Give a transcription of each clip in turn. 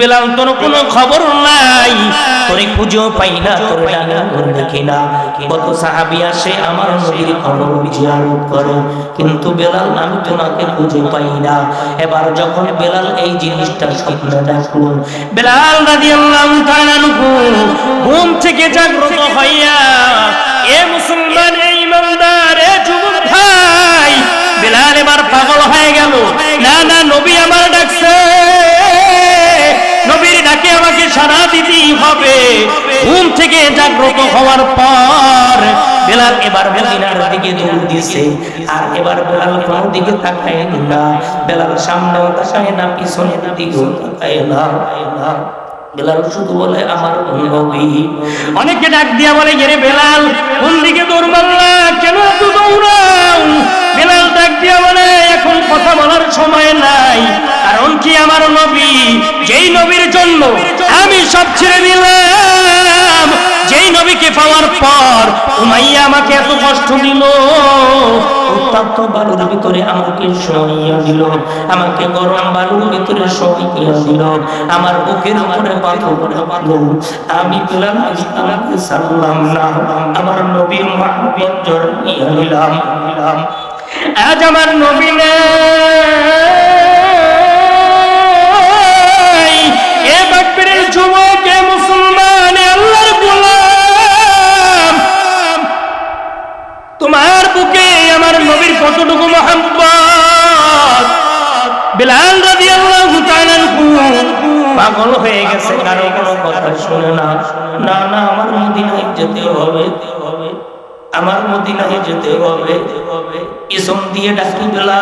বেলাল তোর কোনো খবর নাই? তোরে খুঁজেও পাই না তোর ডানা দেখি না। কত সাহাবি আসে আমার নবীর খবর জিয়ারত করে। কিন্তু বেলাল আমি তোমাকে খুঁজে পাই না। এবার যখন বেলাল এই জিনিসটা স্বপ্নে দেখল বেলাল রাদিয়াল্লাহু তাআলা আনহু ঘুম থেকে জাগ্রত হইয়া এ মুসলমান এ ইমানদার এ যুবক ভাই বেলাল এবার পাগল হয়ে গেল। না না নবী আমার ডাকছে। হবে। ঘুম থেকে জাগ্রত হওয়ার পর বেলাল এবার মদিনার দিকে দৌড় দিছে। আর এবার বেলাল কোন দিকে তাকায় না? বেলাল সামনেও তাকায় না, পিছনের দিকেও তাকায় না। বেলাল শুধু বলে, আমার নবী অনেকে ডাক দিয়া বলে গেরে বেলাল, কোন দিকে দৌড় মারলা? কেন এত দৌড়াও? বেলাল ডাক দিয়া বলে, এখন কথা বলার সময় নাই। কারণ কি আমার নবী? যেই নবীর জন্য আমি সব ছেড়ে দিলাম। যেই নবীকে পাওয়ার পর উমাইয়া আমাকে এত কষ্ট দিল। বালুর ভিতরে আমাকে দিল। আমাকে গরম বালুর ভিতরে সইয়া দিল। আমার বুকের উপরে পাথর বাঁধল আমি পেলাম আমাকে সারলাম না। আমার নবীর মহাব্বত জড়িয়ে নিলাম। আজ আমার নবী। বিলাল রাদিয়াল্লাহু তাআলা পাগল হয়ে গেছে কারও কোনো কথা শুনে না। না না আমার মদিনায় যেতে হবে। আমার মদিনায় যেতে হবে। ইসম দিয়ে ডাকি বিলাল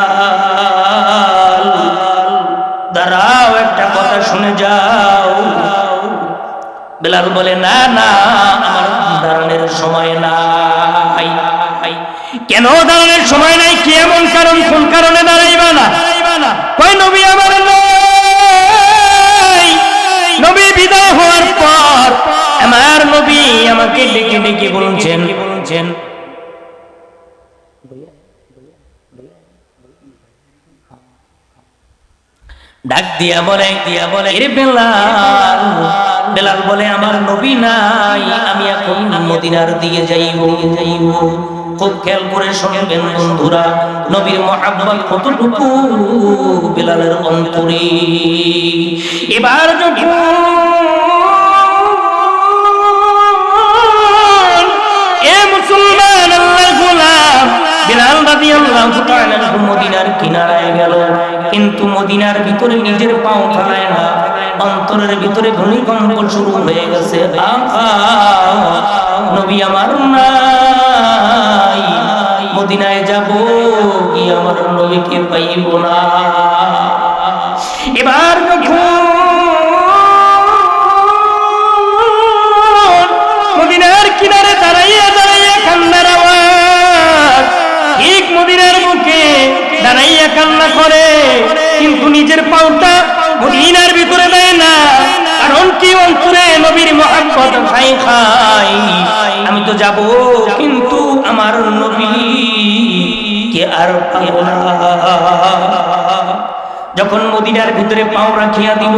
দাঁড়াও একটা কথা শুনে যাও। বেলাল বলে না না আমার দাঁড়ানোর সময় নাই। কেন দাঁড়ানোর সময় নাই? কি এমন কারণ? কোন কারণে দাঁড়াইবা না? কই নবী আমার নবী বিদায় হওয়ার পর আমার নবী আমাকে ডেকে ডেকে বলছেন বলছেন, ডাক দিয়া বলে দিয়া বলে, এরে বেলাল বেলাল বলে, আমার নবী নাই, আমি এখন মদিনার দিকে যাইব যাইব। খুব খেয়াল করে শুনবেন বন্ধুরা, নবীর মহাব্বত কতটুকু বেলালের অন্তরে। এবার মদিনার কিনারায় গেল, কিন্তু মদিনার ভিতরে নিজের না শুরু হয়ে গেছে। নবী আমার নাই আমার নবীকে পাইব না। এবার যখন মদিনার কিনারে দাঁড়াইয়া দাঁড়াইয়া কান্নার আওয়াজ, ঠিক মদিনার মুখে দাঁড়াইয়া কান্না করে, কিন্তু নিজের পাউটা মদিনার ভিতরে দেয় না। কারণ কি অন্তরে নবীর মহাব্বত খাই খাই আমি তো যাব আর যখন মদিনার ভিতরে পাও রাখিয়া দিল,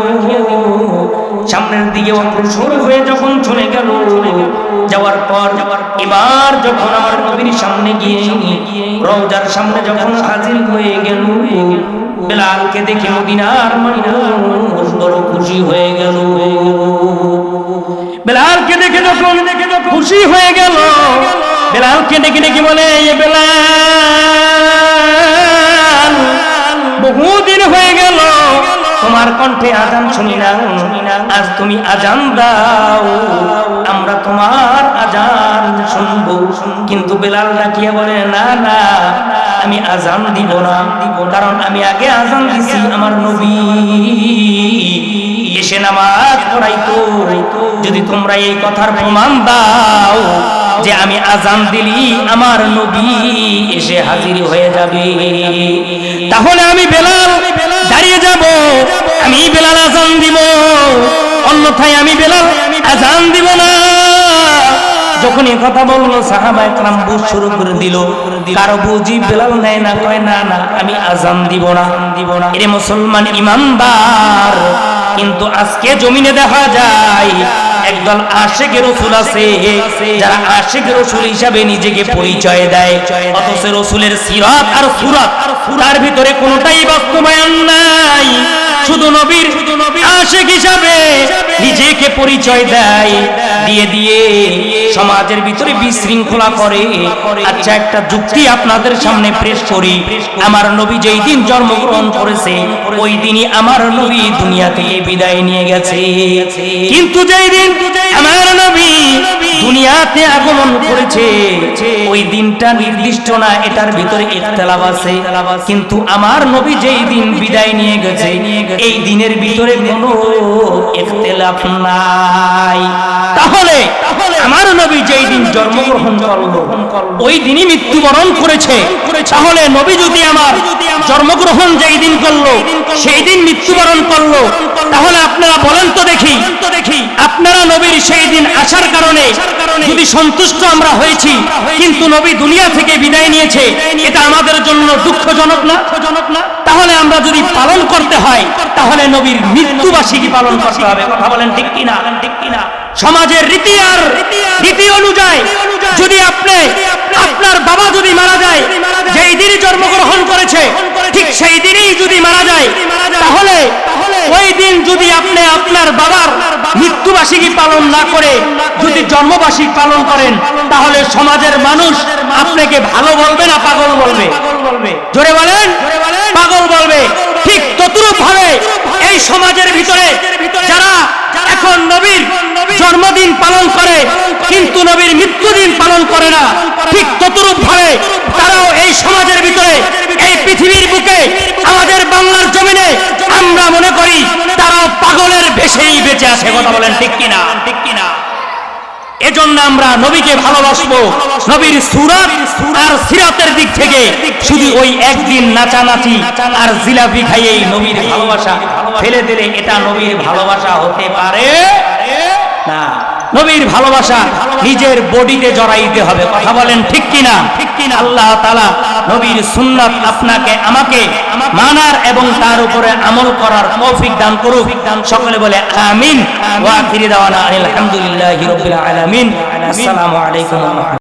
সামনের দিকে অগ্রসর হয়ে যখন চলে গেল, যাওয়ার পর এবার যখন আমার নবীর সামনে গিয়ে, রওজার সামনে যখন হাজির হয়ে গেল, বেলালকে দেখে মদিনার মানুষ বড় খুশি হয়ে গেল। বেলালকে দেখে যখন খুশি হয়ে গেল বেলালকে ডেকে ডেকে বলে বেলাল, বহুদিন হয়ে গেল, তোমার কণ্ঠে আজান শুনি না, আজ তুমি আজান দাও, আমরা তোমার আজান শুনব। কিন্তু বেলাল ডাকিয়া বলে, না না, আমি আজান দিব না দিব কারণ আমি আগে আজান দিছি আমার নবী। এসে নামাজ পড়াইতো। যদি তোমরা এই কথার প্রমাণ দাও যে আমি আজান দিলি, আমার নবী এসে হাজির হয়ে যাবে। তাহলে আমি বেলাল দাঁড়িয়ে যাব, আমি বেলাল আজান দিব। অন্যথায় আমি বেলাল আজান দিব না। যখন কথা বলল বুঝ শুরু করে দিল, কারও বুঝি বেলাল নেয় না, কয়, না না, আমি আজান দিব না দিব না। এরে মুসলমান ইমানদার, কিন্তু আজকে জমিনে দেখা যায় একদল আশেক রসুল আছে, যারা আশেক রসুল হিসাবে নিজেকে পরিচয় দেয়। অথচ রসুলের সিরাত আর সুরাত, তার ভিতরে কোনটাই বাস্তবায়ন নাই। শুধু নবীর আশেক হিসাবে নিজেকে পরিচয় দেয়। দিয়ে দিয়ে সমাজের ভিতরে বিশৃঙ্খলা করে। আচ্ছা একটা যুক্তি আপনাদের সামনে পেশ করি। আমার নবী যেই দিন জন্মগ্রহণ করেছে, ওই দিনই আমার নবী দুনিয়া থেকে বিদায় নিয়ে গেছে। কিন্তু যেই দিন আমার নবী দুনিয়াতে আগমন করেছে, ওই দিনটা নির্দিষ্ট না, এটার ভিতরে ইখতিলাফ আছে। কিন্তু আমার নবী যেই দিন বিদায় নিয়ে গেছে, এই দিনের ভিতরে কোনো ইখতিলাফ নাই। তাহলে আমার নবী যেই দিন জন্মগ্রহণ করল ওই দিনই মৃত্যুবরণ করেছে। তাহলে নবী যদি আমার জন্মগ্রহণ যেই দিন করল সেই দিন মৃত্যুবরণ করল তাহলে আপনারা বলেন তো দেখি আপনারা নবীর সেই দিন আসার কারণে যদি সন্তুষ্ট আমরা হয়েছি কিন্তু নবী দুনিয়া থেকে বিদায় নিয়েছে এটা আমাদের জন্য দুঃখজনক না? দুঃখজনক না? তাহলে আমরা যদি পালন করতে হয় তাহলে নবীর মৃত্যুবার্ষিকী পালন করতে হবে। কথা বলেন ঠিক কিনা? ঠিক কিনা? সমাজের রীতি আর রীতি অনুযায়ী যদি আপনি আপনার বাবা যদি মারা যায়, যেই দিনই জন্মগ্রহণ করেছে, ঠিক সেই দিনই যদি মারা যায়, তাহলে ওই দিন যদি আপনি আপনার বাবার মৃত্যুবার্ষিকী পালন না করে যদি জন্মবার্ষিকী পালন করেন, তাহলে সমাজের মানুষ আপনাকে ভালো বলবে না পাগল বলবে জোরে বলেন পাগল বলবে ঠিক ততরূপ ভাবে এই সমাজের ভিতরে যারা এখন নবীর জন্মদিন পালন করে কিন্তু নবীর মৃত্যুদিন পালন করে না ঠিক ততরূপ ভাবে তারাও এই সমাজের ভিতরে এই পৃথিবীর বুকে আমাদের বাংলার জমিনে আমরা মনে করি তারাও পাগলের বেশেই বেঁচে আছে কথা বলেন ঠিক কিনা? ঠিক কিনা? এজন্য আমরা নবীকে ভালোবাসবো নবীর সুরাত আর সিরাতের দিক থেকে শুধু ওই একদিন নাচানাচি আর জিলাপি খাইয়েই নবীর ভালোবাসা। ফেলে দিলে এটা নবীর ভালোবাসা হতে পারে না। নবীর ভালোবাসা নিজের বডিতে জড়াইতে হবে। কথা বলেন ঠিক কিনা? ঠিক কিনা? আল্লাহ তালা নবীর সুন্নাত আপনাকে আমাকে মানার এবং তার উপরে আমল করার তৌফিক দান করুক। সকলে বলে আমিন। ওয়া আখিরি দাওয়ানা আলহামদুলিল্লাহি রাব্বিল আলামিন। আসসালামু আলাইকুম ওয়া রাহমাতুল্লাহ।